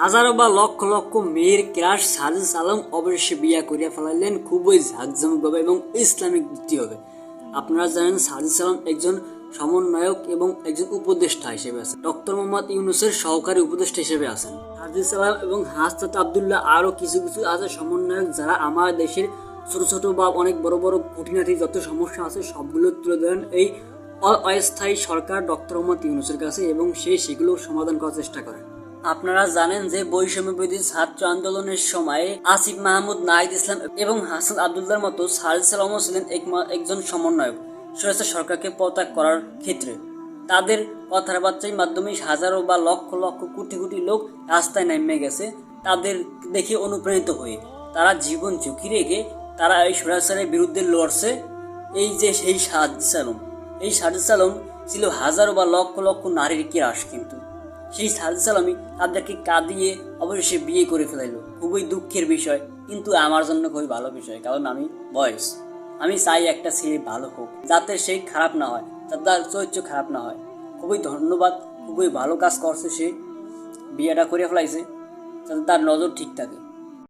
হাজারো বা লক্ষ লক্ষ মেয়ের ক্রাশ সাজিদ সালাম অবশ্যই বিয়া করিয়া ফেলাইলেন। খুবই ঝাঁকঝমকভাবে এবং ইসলামিক হবে আপনারা জানেন সাজিদ সালাম একজন সমন্বয়ক এবং একজন উপদেষ্টা হিসেবে আছেন। ডক্টর মোহাম্মদ ইউনুসের সহকারী উপদেষ্টা হিসেবে আছেন। সাজিদ সালাম এবং হাসনাত আবদুল্লাহ আরও কিছু কিছু আছে সমন্বয়ক যারা আমার দেশের ছোট ছোট বা অনেক বড় বড় খুঁটিনাটি যত সমস্যা আছে সবগুলো তুলে ধরেন এই অস্থায়ী সরকার ডক্টর মোহাম্মদ ইউনুসের কাছে এবং সে সেগুলো সমাধান করার চেষ্টা করে আপনারা জানেন যে বৈষম্য বিরোধী ছাত্র আন্দোলনের সময় আসিফ মাহমুদ নাহিদ ইসলাম এবং হাসান আবদুল্লার মতো সাহিদ ছিলেন একজন সমন্বয়ক সরেছে সরকারকে পতাক করার ক্ষেত্রে। তাদের কথাবার্তার মাধ্যমে হাজারো বা লক্ষ লক্ষ কোটি কোটি লোক রাস্তায় নেমে গেছে, তাদের দেখে অনুপ্রাণিত হয়ে। তারা জীবন ঝুঁকি রেখে তারা এই সরাসরের বিরুদ্ধে লড়ছে। এই যে সেই সাদ সালম এই সাদ সালম ছিল হাজারো বা লক্ষ লক্ষ নারীর কিরাস কিন্তু। সেই সাদ সালামি তাদেরকে কাঁদিয়ে অবশেষে বিয়ে করে ফেলাইলো। খুবই দুঃখের বিষয়, কিন্তু আমার জন্য খুবই ভালো বিষয়, কারণ আমি বয়স। আমি চাই একটা ছেলে ভালো হোক, যাতে সে খারাপ না হয়, যাতে তার চরিত্র খারাপ না হয়। খুবই ধন্যবাদ, খুবই ভালো কাজ করছে সে, বিয়েটা করে ফেলাইছে, যাতে তার নজর ঠিক থাকে।